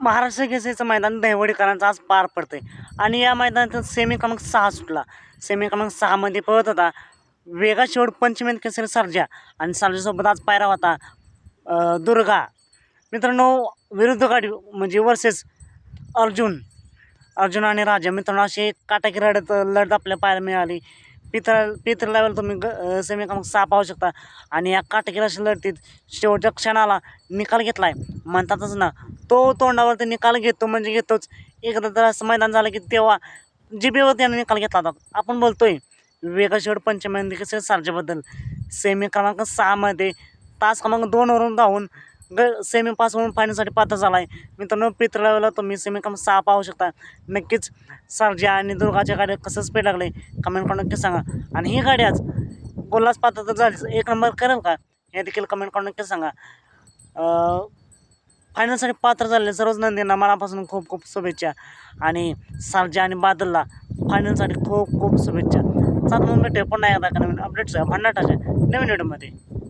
महाराष्ट्र केसरीचं मैदान दहिवडीकरांचं आज पार पडतंय. आणि या मैदानात सेमी क्रमांक सहा सुटला. सेमी क्रमांक सहामध्ये पळत होता वेगा शेवट पंचमेन केसरी सर्जा. आणि सर्जासोबत आज पायरा होता दुर्गा. मित्रांनो विरुद्ध गाडी म्हणजे वर्सेस अर्जुन. अर्जुन आणि राजा. मित्रांनो अशी काटाकी लढत लढत आपल्या पाहायला मिळाली. पितर पितर लेवल तुम्ही ग सेमी क्रमांक सहा पाहू शकता. आणि या काटाकीला लढतीत शेवटच्या क्षणाला निकाल घेतला आहे म्हणतातच ना तो तोंडावरती निकाल घेतो म्हणजे घेतोच. एकदा तर असं मैदान झालं की तेव्हा जिबेवर त्याने निकाल घेतला होता. आपण बोलतोय वेगाशेवट पंचमेंदी कसं सारच्याबद्दल सेमी क्रमांक सहामध्ये तास क्रमांक दोनवरून धावून ग सेमी पासवरून फायनलसाठी पात्र झाला आहे मित्रांनो पित्रलावेला तुम्ही सेमी क्रमांक सहा पाहू शकता. नक्कीच सारजे आणि दुर्गाच्या गाड्या कसं स्पीड लागले कमेंट करून नक्की सांगा. आणि ही गाडी आज बोललाच पात्र तर झाली. एक नंबर करेल का? हे देखील कमेंट करून नक्की सांगा. फायनलसाठी पात्र झालेले सर्वच नंदींना मनापासून खूप खूप शुभेच्छा. आणि सर्जा आणि बादलला फायनलसाठी खूप खूप शुभेच्छा. सात मग भेटूया पुन्हा एकदा नवीन अपडेट्स भन्नाटाच्या नवीन व्हिडिओमध्ये